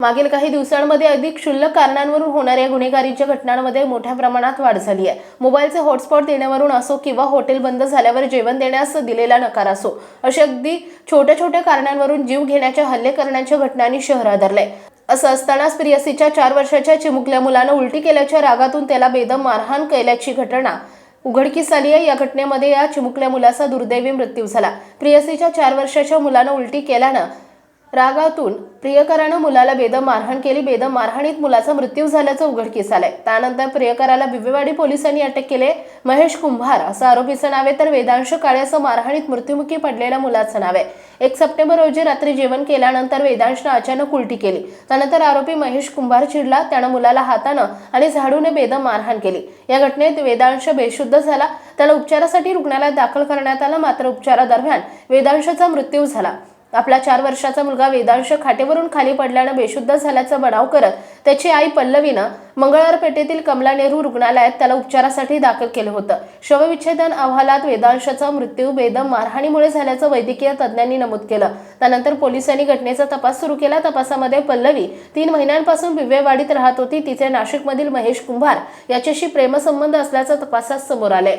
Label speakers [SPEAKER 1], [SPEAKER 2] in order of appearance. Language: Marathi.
[SPEAKER 1] मागील काही दिवसांमध्ये अधिक क्षुल्लक कारणांवरून होणाऱ्या गुन्हेगारीच्या घटनांमध्ये मोठ्या प्रमाणात वाढ झाली आहे. मोबाईलचे हॉटस्पॉट देण्यावरून असो किंवा हॉटेल बंद झाल्यावर जेवण देण्यास दिलेला नकार असो अशा अगदी छोट्या छोट्या कारणांवरून जीव घेण्याच्या हल्ले करण्याच्या घटनांनी शहर आदरले असं असतानाच प्रियसीच्या चार वर्षाच्या चिमुकल्या मुलानं उलटी केल्याच्या रागातून त्याला बेदम मारहाण केल्याची घटना उघडकीस आली आहे. या घटनेमध्ये या चिमुकल्या मुलाचा दुर्दैवी मृत्यू झाला. प्रियसीच्या चार वर्षाच्या मुलानं उलटी केल्यानं रागातून प्रियकरानं मुलाला बेदम मारहाण केली. बेदम मारहाणीत मुलाचा मृत्यू झाल्याचं उघडकीस आलंय. त्यानंतर प्रियकराला बिबेवाडी पोलिसांनी अटक केले. महेश कुंभार असं आरोपीचं नाव आहे. तर वेदांश काळे असं मारहाणीत मृत्युमुखी पडलेल्या मुलाचं नाव आहे. एक सप्टेंबर रोजी रात्री जेवण केल्यानंतर वेदांशनं अचानक उलटी केली. त्यानंतर आरोपी महेश कुंभार चिडला. त्यानं मुलाला हातानं आणि झाडूने बेदम मारहाण केली. या घटनेत वेदांश बेशुद्ध झाला. त्याला उपचारासाठी रुग्णालयात दाखल करण्यात आलं. मात्र उपचारादरम्यान वेदांशचा मृत्यू झाला. आपला चार वर्षाचा मुलगा वेदांश खाटेवरून खाली पडल्यानं बेशुद्ध झाल्याचा बनाव करत त्याची आई पल्लवीनं मंगळवार पेठेतील कमला नेहरू रुग्णालयात त्याला उपचारासाठी दाखल केलं होतं. शवविच्छेदन अहवालात वेदांशाचा मृत्यू बेदम मारहाणीमुळे झाल्याचं वैद्यकीय तज्ज्ञांनी नमूद केलं. त्यानंतर पोलिसांनी घटनेचा तपास सुरू केला. तपासामध्ये पल्लवी तीन महिन्यांपासून बिवेवाडीत राहत होती. तिचे नाशिकमधील महेश कुंभार याच्याशी प्रेमसंबंध असल्याचं तपासात समोर आले